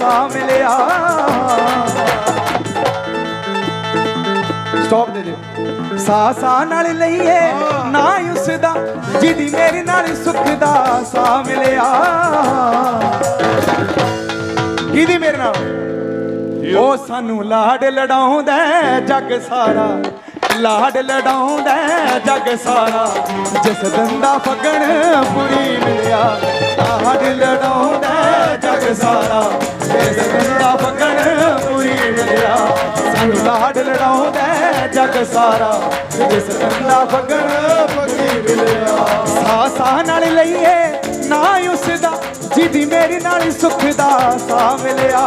ਸਾ ਮਿਲਿਆ ਸਟਾਪ ਦੇ ਦੇ ਸਾਸਾ ਨਾਲ ਲਈਏ ਨਾ ਉਸ ਦਾ ਜਿੱਦੀ ਮੇਰੇ ਨਾਲ ਸੁੱਖ ਦਾ ਸਾ ਮਿਲਿਆ। ਕਿਹਦੀ ਮੇਰੇ ਨਾਲ। ਉਹ ਸਾਨੂੰ ਲਾਡ ਲਡਾਉਂਦਾ ਹੈ ਜੱਗ ਸਾਰਾ। ਲਾਡ ਲਡਾਉਂਦਾ ਹੈ ਜੱਗ ਸਾਰਾ। ਜਿਸ ਦੰਦਾ ਫਗਣ ਪੁਰੀ ਮਿਲਿਆ ਲਾਡ ਲਡਾਉਂਦਾ ਹੈ ਜੱਗ ਸਾਰਾ। ਜਿਸ ਦੰਦਾ ਫਗਣ ਪੁਰੀ ਮਿਲਿਆ ਸਾਨੂੰ ਲਾਡ ਲਡਾਉਂਦਾ ਹੈ ਜੱਗ ਸਾਰਾ। ਜਿਸ ਦੰਦਾ ਫਗਣ ਸਾ ਸਾ ਨਾਲ ਲਈਏ, ਨਾ ਉਸ ਦਾ ਜਿਹਦੀ ਮੇਰੇ ਨਾਲ ਸੁੱਖ ਦਾ ਸਾ ਮਿਲਿਆ।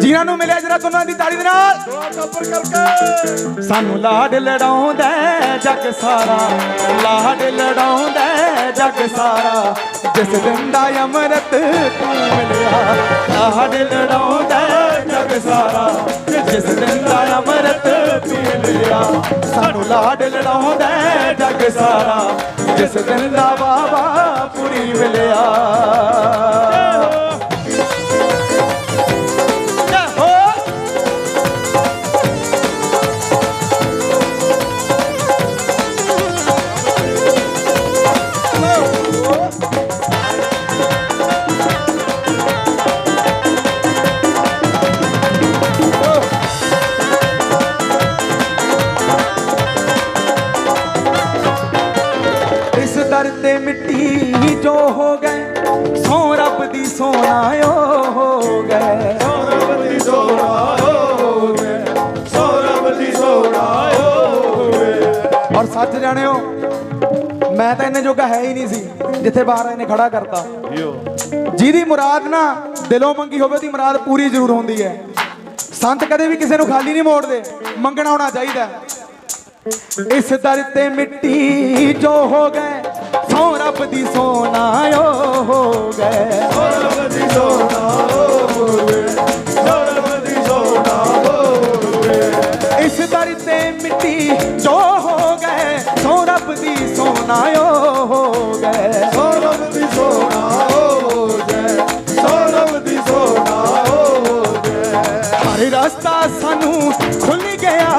ਜਿਨ੍ਹਾਂ ਨੂੰ ਮਿਲਿਆ, ਜਰਾ ਦੋਨਾਂ ਦੀ ਤਾੜੀ ਦੇ ਨਾਲ। ਟੱਪਰ ਕਰਕੇ ਸਾਨੂੰ ਲਾਡ ਲੜਾਉਂਦਾ ਹੈ, ਜੱਗ ਸਾਰਾ। ਲਾਡ ਲੜਾਉਂਦਾ ਹੈ, ਜੱਗ ਸਾਰਾ। ਜਿਸ ਦਿਨ ਦਾ ਅੰਮ੍ਰਿਤ ਤੂੰ ਮਿਲਿਆ, ਲਾਡ ਲੜਾਉਂਦਾ ਜੱਗ ਸਾਰਾ। ਜਿਸ ਦਿਨ ਦਾ ਅੰਮ੍ਰਿਤ ਤੂੰ ਮਿਲਿਆ ਸਾਨੂੰ ਲਾਡ ਲੜਾਉਂਦਾ ਹੈ ਸਾਰਾ। ਜਿਸ ਦਿਨ ਦਾ ਬਾਬਾ ਪੁਰੀ ਮਿਲਿਆ। ਜਿੱਥੇ ਬਾਹਰ ਇਹਨੇ ਖੜਾ ਕਰਤਾ। ਜਿਹਦੀ ਮੁਰਾਦ ਨਾ ਦਿਲੋਂ ਮੰਗੀ ਹੋਵੇ, ਉਹਦੀ ਮੁਰਾਦ ਪੂਰੀ ਜ਼ਰੂਰ ਹੁੰਦੀ ਹੈ। ਸੰਤ ਕਦੇ ਵੀ ਕਿਸੇ ਨੂੰ ਖਾਲੀ ਨਹੀਂ ਮੋੜਦੇ। ਮੰਗਣਾ ਹੋਣਾ ਚਾਹੀਦਾ ਇਸ ਦਰ ਤੇ ਮਿੱਟੀ ਜੋ ਹੋ ਗਏ, ਸੋ ਰੱਬ ਦੀ ਸੋਨਾਇਓ ਹੋ ਗਏ। ਸੌਰਵ ਦੀ ਸੋਨਾ ਹੋ ਗਏ ਸੌਰਵ ਦੀ ਸੋਨਾ ਹੋ ਗਏ। ਇਸ ਦਰ ਤੇ ਮਿੱਟੀ ਜੋ ਹੋ ਗਏ ਸੋ ਰੱਬ ਦੀ ਸੋਨਾਇਓ ਹੋ ਗਏ ਸੌਰਵ ਦੀ ਸੋਨਾ ਹੋ ਗਏ ਸੌਰਵ ਦੀ ਸੋਨਾ ਹੋ ਗਏ ਹਰ ਰਸਤਾ ਸਾਨੂੰ ਖੁੱਲ ਗਿਆ।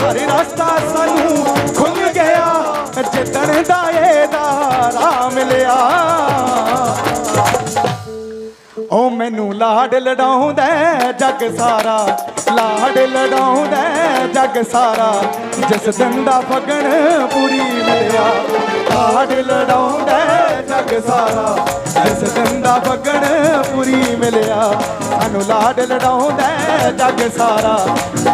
ਹਰ ਰਸਤਾ ਸਾਨੂੰ ਖੁੱਲ ਗਿਆ। ਜਿੱਤਣ ਦਾ ਇਹਦਾ ਰਾਹ ਮਿਲਿਆ। ਉਹ ਮੈਨੂੰ ਲਾਡ ਲੜਾਉਂਦਾ ਜੱਗ ਸਾਰਾ। ਲਾਡ ਲੜਾਉਂਦਾ ਜੱਗ ਸਾਰਾ। ਜਿਸ ਦਿਨ ਦਾ ਫਗਣ ਪੂਰੀ ਮਿਲਿਆ, ਲਾਡ ਲੜਾਉਂਦਾ ਹੈ, ਜੱਗ ਸਾਰਾ। ਜਿਸ ਦਿਨ ਦਾ ਫਗਣ ਪੂਰੀ ਮਿਲਿਆ, ਸਾਨੂੰ ਲਾਡ ਲੜਾਉਂਦਾ ਜੱਗ ਸਾਰਾ।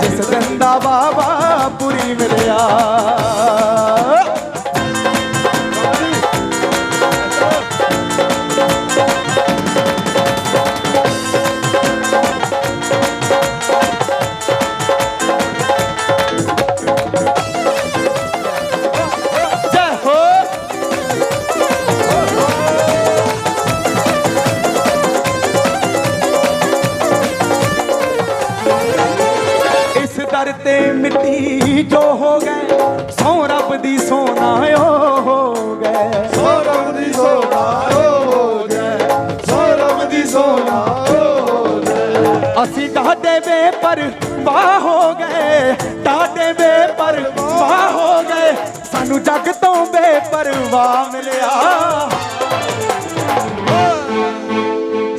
ਜਿਸ ਦਿਨ ਦਾ ਬਾਬਾ ਪੂਰੀ ਮਿਲਿਆ।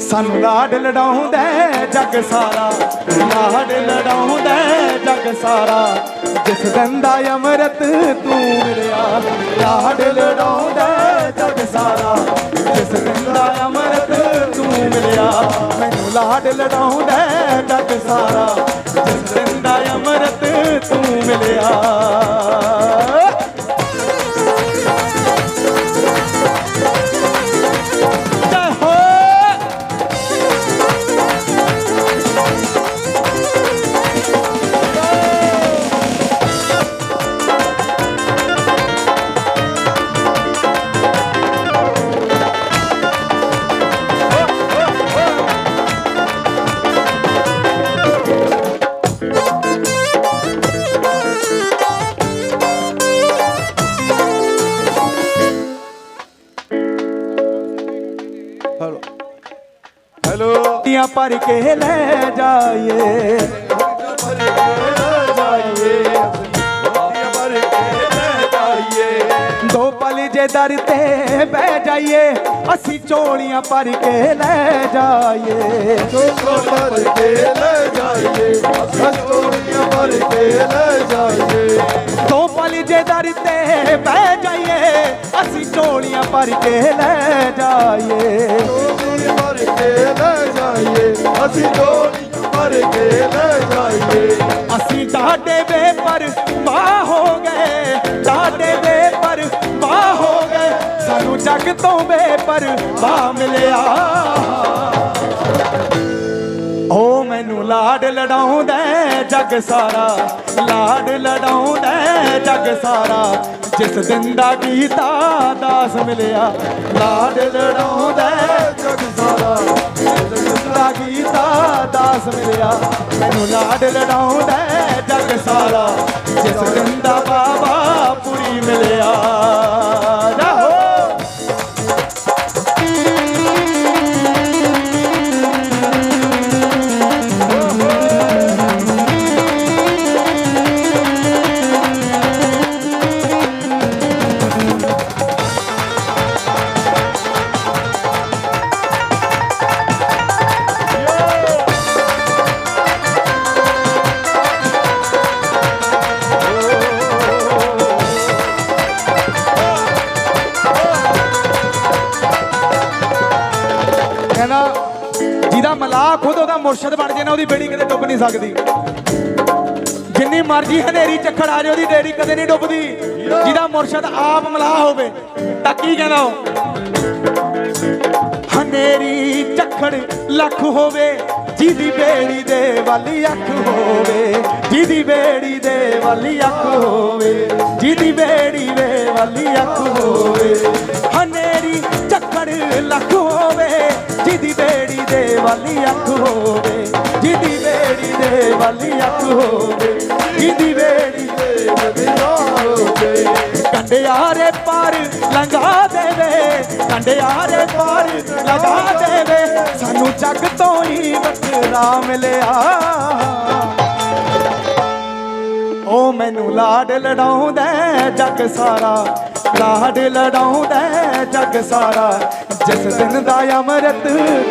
ਸਾਨੂੰ ਲਾਡ ਲਡਾਉਂਦਾ ਜੱਗ ਸਾਰਾ। ਲਾਡ ਲਡਾਉਂਦਾ ਜੱਗ ਸਾਰਾ। ਜਿਸ ਦਿਨ ਦਾ ਅੰਮ੍ਰਿਤ ਤੂੰ ਮਿਲਿਆ ਲਾਡ ਲਡਾਉਂਦਾ ਹੈ ਜੱਗ ਸਾਰਾ। ਜਿਸ ਦਿਨ ਦਾ ਅੰਮ੍ਰਿਤ ਤੂੰ ਮਿਲਿਆ, ਮੈਨੂੰ ਲਾਡ ਲਡਾਉਂਦਾ ਹੈ ਜੱਗ ਸਾਰਾ। ਜਿਸ ਦਿਨ ਦਾ ਅੰਮ੍ਰਿਤ ਤੂੰ ਮਿਲਿਆ। ਭਰ ਕੇ ਲੈ ਜਾਈਏ। ਦੋ ਪਲ ਜੇ ਦਰ ਤੇ ਬਹਿ ਜਾਈਏ ਅਸੀਂ ਝੋਲੀਆਂ ਭਰ ਕੇ ਲੈ ਜਾਈਏ। ਚੋਲਾ ਭਰ ਕੇ ਲੈ ਜਾਈਏ ਅਸੀਂ ਚੋਲੀਆਂ ਭਰ ਕੇ ਲੈ ਜਾਈਏ। ਦੋ ਜੇ ਦਰ ਤੇ ਬਹਿ ਜਾਈਏ ਅਸੀਂ ਝੋਲੀਆਂ ਭਰ ਕੇ ਲੈ ਜਾਈਏ। ਚੋਲੀ ਭਰ ਕੇ ਲੈ ਜਾਈਏ ਅਸੀਂ ਚੋਲੀ ਭਰ ਕੇ ਲੈ ਜਾਈਏ। ਅਸੀਂ ਤੁਹਾਡੇ ਬੇਪਰ ਵਾਹ ਹੋ ਗਏ ਤੁਹਾਡੇ ਬੇਪਰ ਵਾਹ ਹੋ ਗਏ। ਸਾਨੂੰ ਜੱਗ ਤੋਂ ਬੇਪਰ ਵਾਹ ਮਿਲਿਆ। ਲਾਡ ਲਡਾਉਂਦਾ ਹੈ ਜੱਗ ਸਾਰਾ, ਲਾਡ ਲੜਾਉਂਦਾ ਹੈ ਜੱਗ ਸਾਰਾ। ਜਿਸ ਦਿਨ ਦਾ ਗੀਤਾ ਦਾਸ ਮਿਲਿਆ, ਲਾਡ ਲੜਾਉਂਦਾ ਹੈ ਜਗ ਸਾਰਾ। ਦਾ ਗੀਤਾ ਦਾਸ ਮਿਲਿਆ, ਮੈਨੂੰ ਲਾਡ ਲੜਾਉਂਦਾ ਹੈ ਜੱਗ ਸਾਰਾ। ਜਿਸ ਦਿਨ ਦਾ ਬਾਬਾ ਪੁਰੀ ਮਿਲਿਆ। ਨਾ ਉਹਦੀ ਬੇੜੀ ਕਦੇ ਡੁੱਬ ਨਹੀਂ ਸਕਦੀ। ਜਿੰਨੀ ਮਰਜ਼ੀ ਹਨੇਰੀ ਚੱਖੜ ਆ ਜਾਏ, ਉਹਦੀ ਡੇਰੀ ਕਦੇ ਨਹੀਂ ਡੁੱਬਦੀ। ਜਿਹਦਾ ਮੁਰਸ਼ਦ ਆਪ ਮਲਾਹ ਹੋਵੇ, ਤਾਂ ਕੀ ਕਹਿਣਾ ਉਹ? ਹਨੇਰੀ ਚੱਖੜ ਲੱਖ ਹੋਵੇ, ਜਿਹਦੀ ਬੇੜੀ ਦੇ ਵਾਲੀ ਅੱਖ ਹੋਵੇ, ਜਿਹਦੀ ਬੇੜੀ ਦੇ ਵਾਲੀ ਅੱਖ ਹੋਵੇ, ਜਿਹਦੀ ਬੇੜੀ ਦੇ ਵਾਲੀ ਅੱਖ ਹੋਵੇ। ਹਨੇਰੀ ਝੱਖੜ ਲੱਖ ਦੇ ਵਾਲੀ ਅੱਖ ਹੋਵੇ ਜਿਹਦੀ ਬੇੜੀ ਦੇ ਵਾਲੀ ਅੱਖ ਹੋਵੇ ਜਿਹਦੀ ਬੇੜੀ ਦੇ ਹੋਵੇ। ਕੰਡਿਆਰੇ ਪਾਰ ਲੰਘਾ ਦੇਵੇ, ਕੰਡਿਆਰੇ ਪਾਰ ਲੰਘਾ ਦੇਵੇ, ਸਾਨੂੰ ਜੱਗ ਤੋਂ ਹੀ ਵੱਖਰਾ ਮਿਲਿਆ। ਉਹ ਮੈਨੂੰ ਲਾਡ ਲਡਾਉਂਦਾ ਹੈ, ਜੱਗ ਸਾਰਾ ਲਾਡ ਲੜਾਉਂਦਾ ਜਗ ਸਾਰਾ। ਜਿਸ ਦਿਨ ਦਾ ਅੰਮ੍ਰਿਤ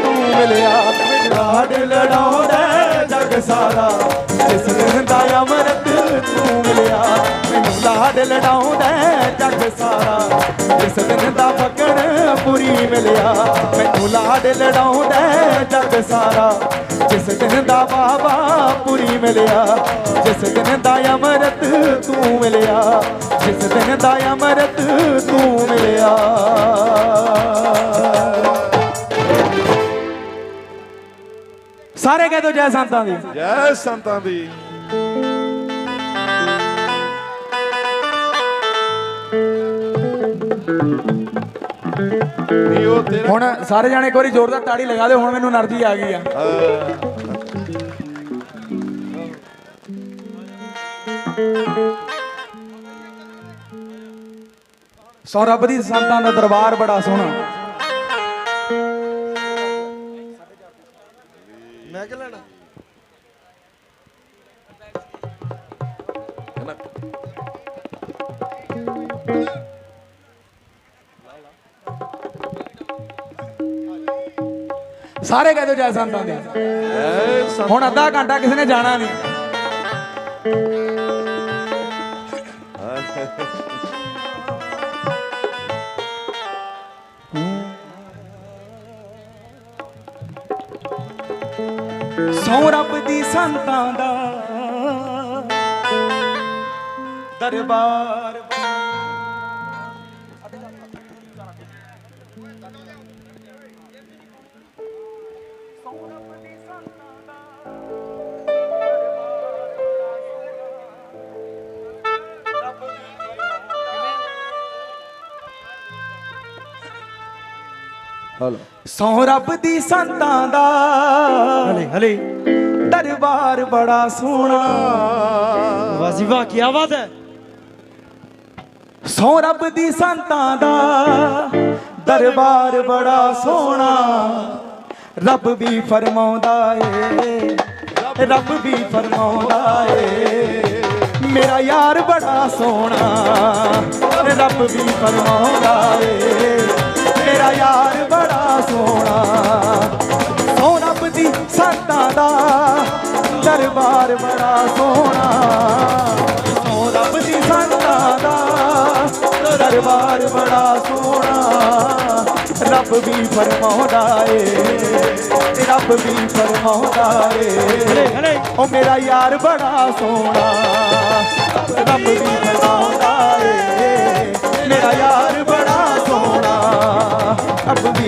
ਤੂੰ ਮਿਲਿਆ ਲਾਡ ਲੜਾਉਂਦਾ ਜਗ ਸਾਰਾ। ਜਿਸ ਦਿਨ ਦਾ ਅੰਮ੍ਰਿਤ ਤੂੰ ਮਿਲਿਆ। ਮੈਨੂੰ ਲਾਡ ਲੜਾਉਂਦਾ ਹੈ ਜੱਗ ਸਾਰਾ। ਜਿਸ ਦਿਨ ਦਾ ਫਕਣ ਪੂਰੀ ਮਿਲਿਆ। ਮੈਨੂੰ ਲਾਡ ਲੜਾਉਂਦਾ ਹੈ ਜੱਗ ਸਾਰਾ। ਜਿਸ ਦਿਨ ਦਾ ਬਾਬਾ ਪੂਰੀ ਮਿਲਿਆ। ਜਿਸ ਦਿਨ ਦਾ ਅਮਰਤ ਤੂੰ ਮਿਲਿਆ। ਜਿਸ ਦਿਨ ਦਾ ਅੰਮ੍ਰਿਤ ਤੂੰ ਮਿਲਿਆ। ਸਾਰੇ ਕਹਿ ਦੋ ਜੈ ਸੰਤਾਂ ਦੀ। ਜੈ ਸੰਤਾਂ ਦੀ। ਹੁਣ ਸਾਰੇ ਜਾਣੇ ਇੱਕ ਵਾਰੀ ਜ਼ੋਰਦਾਰ ਤਾੜੀ ਲਗਾ ਦਿਓ ਹੁਣ ਮੈਨੂੰ એનર્ਜੀ ਆ ਗਈ ਆ। ਸੋ ਰੱਬ ਦੀ ਸੰਤਾਂ ਦਾ ਦਰਬਾਰ ਬੜਾ ਸੋਹਣਾ। ਮੈਂ ਕਿ ਲੈਣਾ। ਸਾਰੇ ਕਹਿ ਦਿਓ ਜੈ ਸੰਤਾਂ ਦੀ ਹੁਣ ਅੱਧਾ ਘੰਟਾ ਕਿਸੇ ਨੇ ਜਾਣਾ ਨਹੀਂ। ਸੌ ਰੱਬ ਦੀ ਸੰਤਾਂ ਦਾ ਦਰਬਾਰ ਹਲੋ। ਸੌ ਰੱਬ ਦੀ ਸੰਤਾਂ ਦਾ। ਹਲੇ ਹਲੇ। ਦਰਬਾਰ ਬੜਾ ਸੋਹਣਾ। ਵਾਜੀ ਵਾਹ ਕੀ ਬਾਤ ਹੈ। ਸੌ ਰੱਬ ਦੀ ਸੰਤਾਂ ਦਾ। ਦਰਬਾਰ ਬੜਾ ਸੋਹਣਾ। ਰੱਬ ਵੀ ਫਰਮਾਉਂਦਾ ਏ। ਰੱਬ ਵੀ ਫਰਮਾਉਂਦਾ ਏ। ਮੇਰਾ ਯਾਰ ਬੜਾ ਸੋਹਣਾ। ਰੱਬ ਵੀ ਫਰਮਾਉਂਦਾ ਏ। ਮੇਰਾ ਯਾਰ ਬੜਾ ਸੋਹਣਾ। ਸੋ ਰੱਬ ਦੀ ਸੰਤਾਂ ਦਾ ਦਰਬਾਰ ਬੜਾ ਸੋਹਣਾ। ਸੋ ਰੱਬ ਦੀ ਸੰਤਾਂ ਦਾ ਦਰਬਾਰ ਬੜਾ ਸੋਹਣਾ। ਰੱਬ ਵੀ ਫਰਮਾਉਂਦਾ ਏ, ਰੱਬ ਵੀ ਫਰਮਾਉਂਦਾ ਏ। ਉਹ ਮੇਰਾ ਯਾਰ ਬੜਾ ਸੋਹਣਾ। ਰੱਬ ਵੀ ਫਰਮਾਉਂਦਾ ਏ, ਮੇਰਾ ਯਾਰ ਬੜਾ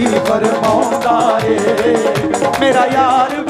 ਫਰਮਾਉਂਦਾ ਏ। ਮੇਰਾ ਯਾਰ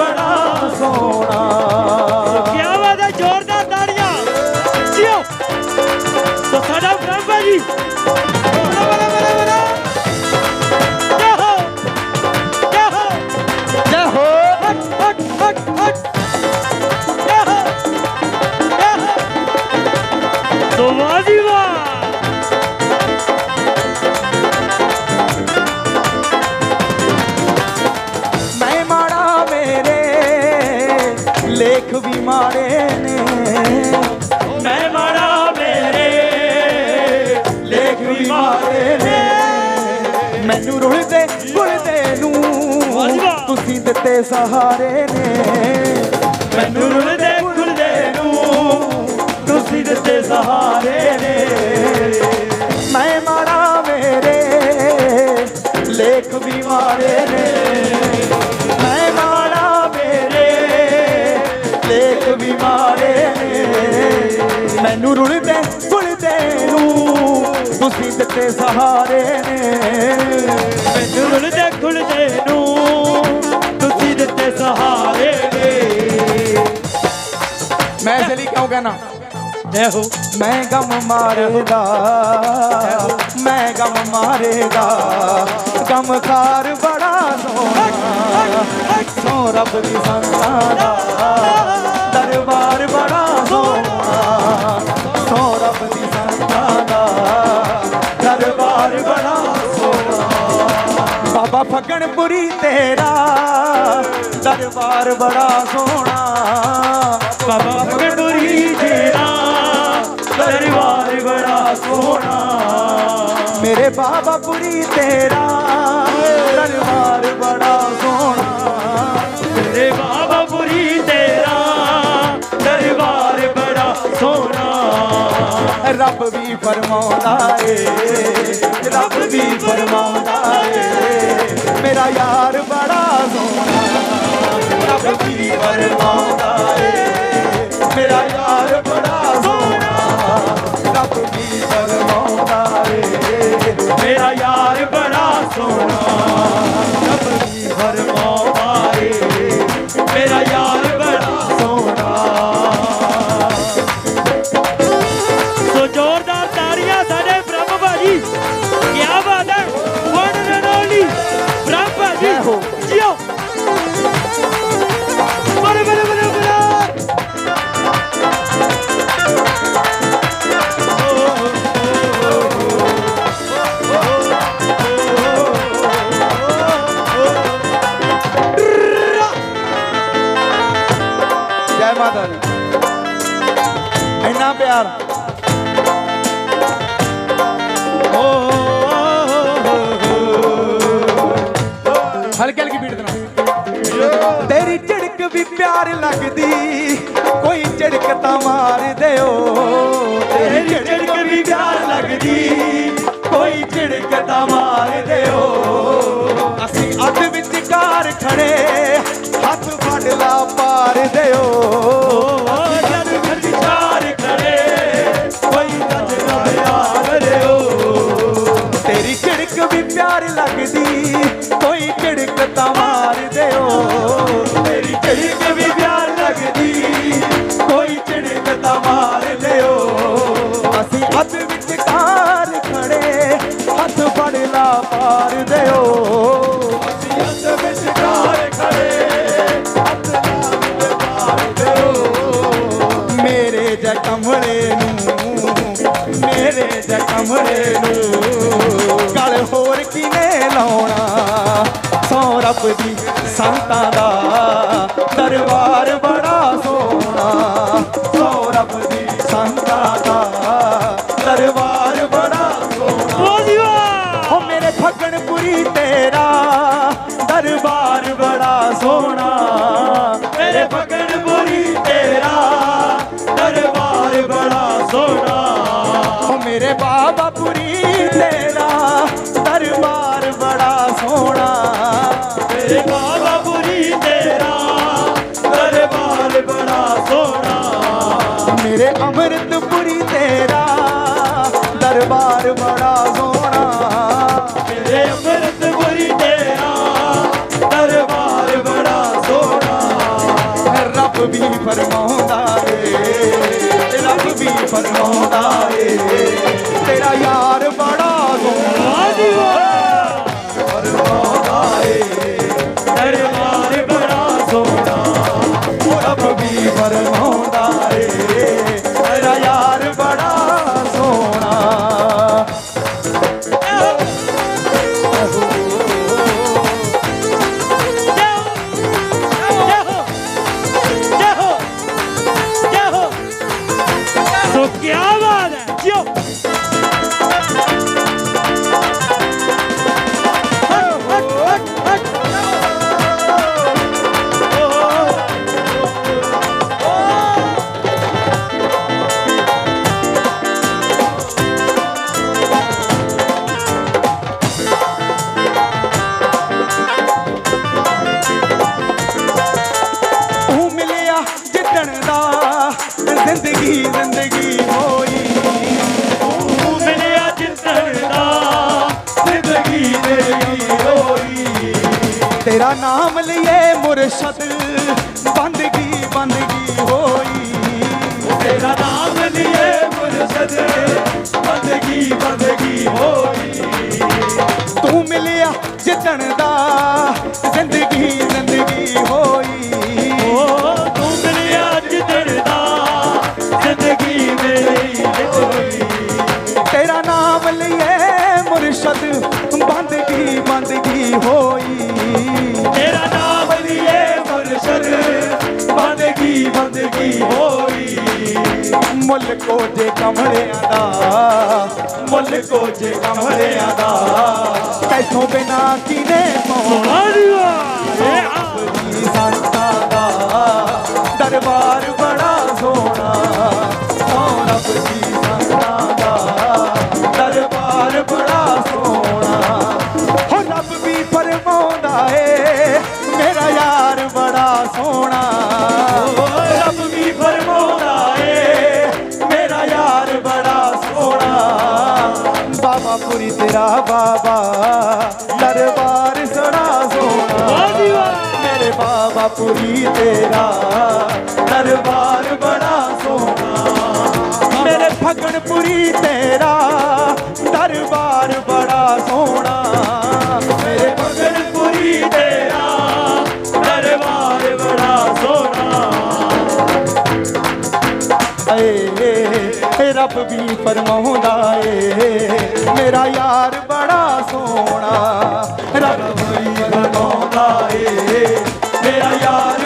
ਮੈਨੂੰ ਰੁਲਦੇ ਗੁਲਦੇ ਨੂੰ। ਤੁਸੀਂ ਦਿੱਤੇ ਸਹਾਰੇ ਨੇ। ਮੈਨੂੰ ਰੁਲਦੇ ਗੁਲਦੇ ਨੂੰ। ਤੁਸੀਂ ਦਿੱਤੇ ਸਹਾਰੇ ਨੇ। ਮੈਂ ਮਾੜਾ ਮੇਰੇ ਲੇਖ ਵੀ ਨੇ। ਮੈਂ ਮਾੜਾ ਮੇਰੇ ਲੇਖ ਵੀ ਮਾੜੇ ਨੇ। ਮੈਨੂੰ ਰੁਲਦੇ ਤੁਸੀਂ ਦਿੱਤੇ ਸਹਾਰੇ ਨੇ। ਮੈਨੂੰ ਰੁਲਦੇ ਗੁਲਦੇ ਨੂੰ ਤੁਸੀਂ ਦਿੱਤੇ ਸਹਾਰੇ ਨੇ। ਮੈਂ ਇਸ ਲਈ ਕਿਉਂ ਕਹਿਣਾ? ਦੇਖੋ ਮੈਂ ਗਮ ਮਾਰੇਗਾ ਮੈਂ ਗਮ ਮਾਰੇਗਾ ਗਮ ਖਾਰ ਬੜਾ ਸੋਹਣਾ ਸੋ ਰੱਬ ਦੀ ਸੰਤਾਂ ਦਾ ਦਰਬਾਰ ਬੜਾ ਸੋਹਣਾ। ਸੋ ਰੱਬ ਦੀ ਸੰਤਾਂ ਦਾ ਦਰਬਾਰ ਬੜਾ ਸੋਹਣਾ ਬਾਬਾ ਫਗਣਪੁਰੀ ਤੇਰਾ ਦਰਬਾਰ ਬੜਾ ਸੋਹਣਾ। ਬਾਬਾ ਫਗੜੂਰੀ ਤੇਰਾ ਦਰਬਾਰ ਬੜਾ ਸੋਹਣਾ। ਮੇਰੇ ਬਾਬਾ ਪੁਰੀ ਤੇਰਾ ਦਰਬਾਰ ਬੜਾ ਸੋਹਣਾ। ਤੇਰੇ ਬਾਬਾ ਸੋਹਣਾ ਰੱਬ ਵੀ ਫਰਮਾਉਂਦਾ ਏ, ਰੱਬ ਵੀ ਫਰਮਾਉਂਦਾ ਏ, ਮੇਰਾ ਯਾਰ ਬੜਾ ਸੋਹਣਾ। ਰੱਬ ਵੀ ਫਰਮਾਉਂਦਾ ਏ, ਮੇਰਾ ਯਾਰ ਬੜਾ ਸੋਹਣਾ। ਰੱਬ ਵੀ ਫਰਮਾਉਂਦਾ ਏ, ਮੇਰਾ ਯਾਰ ਬੜਾ ਸੋਹਣਾ। ਰੱਬ ਵੀ ਫਰਮਾਉਂਦਾ ਏ। ਪਿਆਰ ਲੱਗਦੀ, ਕੋਈ ਝਿੜਕ ਤਾਂ ਮਾਰ ਦਿਓ। ਤੇਰੀ ਝਿੜਕ ਵੀ ਪਿਆਰ ਲੱਗਦੀ, ਕੋਈ ਝਿੜਕ ਤਾਂ ਮਾਰ ਦਿਓ। ਅਸੀਂ ਅੱਧ ਵਿਚਕਾਰ ਖੜੇ, ਹੱਥ ਫੜ ਲਾ ਪਾਰ ਦਿਓ। ਜਦ ਖੜੇ, ਕੋਈ ਗੱਲ ਨਾ ਯਾਰ ਤੇਰੀ ਝੜਕ ਵੀ ਪਿਆਰ ਲੱਗਦੀ, ਕੋਈ ਝਿੜਕ ਤਾਂ ਮਾਰ ਦਿਓ। ਰੱਬ ਦੀ ਸੰਤਾਂ ਦਾ ਦਰਬਾਰ ਬੜਾ ਸੋਹਣਾ। ਸੋ ਰੱਬ ਦੀ ਸੰਤਾਂ ਦਾ ਦਰਬਾਰ ਬੜਾ ਸੋਹਣਾ। ਓ ਮੇਰੇ ਫੱਗਣਪੁਰੀ ਤੇਰਾ ਦਰਬਾਰ ਬੜਾ ਸੋਹਣਾ। ਸੋਹਣਾ। ਮੇਰੇ ਅੰਮ੍ਰਿਤਪੁਰੀ ਤੇਰਾ ਦਰਬਾਰ ਬੜਾ ਸੋਹਣਾ। ਮੇਰੇ ਅੰਮ੍ਰਿਤਪੁਰੀ ਤੇਰਾ ਦਰਬਾਰ ਬੜਾ ਸੋਹਣਾ। ਰੱਬ ਵੀ ਫਰਮਾਉਂਦਾ ਏ, ਰੱਬ ਵੀ ਫਰਮਾਉਂਦਾ ਨਾਮ ਮੁਰਸ਼ਦ ਬੰਦਗੀ ਬੰਦਗੀ ਹੋਈ। ਤੇਰਾ ਨਾਮ ਲਈਏ ਮੁਰਸ਼ਦ। ਮੁੱਲ ਕੋਜੇ ਕਮਰਿਆਂ ਦਾ ਮੁੱਲ ਕੋਜੇ ਕਮਰਿਆਂ ਦਾ। ਤੈਥੋਂ ਬਿਨਾ ਕਿਨੇ ਪਾਉਣਾ ਸੰਤਾਂ ਦਾ। ਦਰਬਾਰ ਬੜਾ ਸੋਹਣਾ ਸੋਹਣਾ ਬਜੀ ਮੇਰੇ ਤੇਰਾ। ਦਰਬਾਰ ਬੜਾ ਸੋਹਣਾ। ਮੇਰੇ ਫਗਣਪੁਰੀ ਤੇਰਾ। ਦਰਬਾਰ ਬੜਾ ਸੋਹਣਾ। ਮੇਰੇ ਫਗਣਪੁਰੀ ਤੇਰਾ। ਦਰਬਾਰ ਬੜਾ ਸੋਹਣਾ। ਏ ਰੱਬ ਵੀ ਫਰਮਾਉਂਦਾ ਏ। ਮੇਰਾ ਯਾਰ ਬੜਾ ਸੋਹਣਾ। ਰੱਬ ਵੀ ਫਰਮਾਉਂਦਾ ਏ। ਮੇਰਾ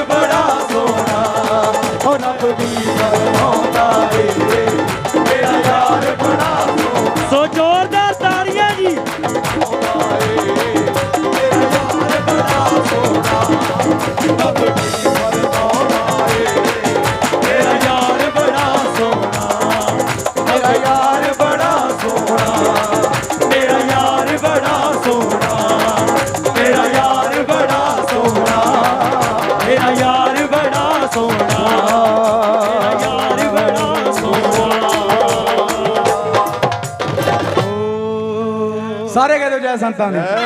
上链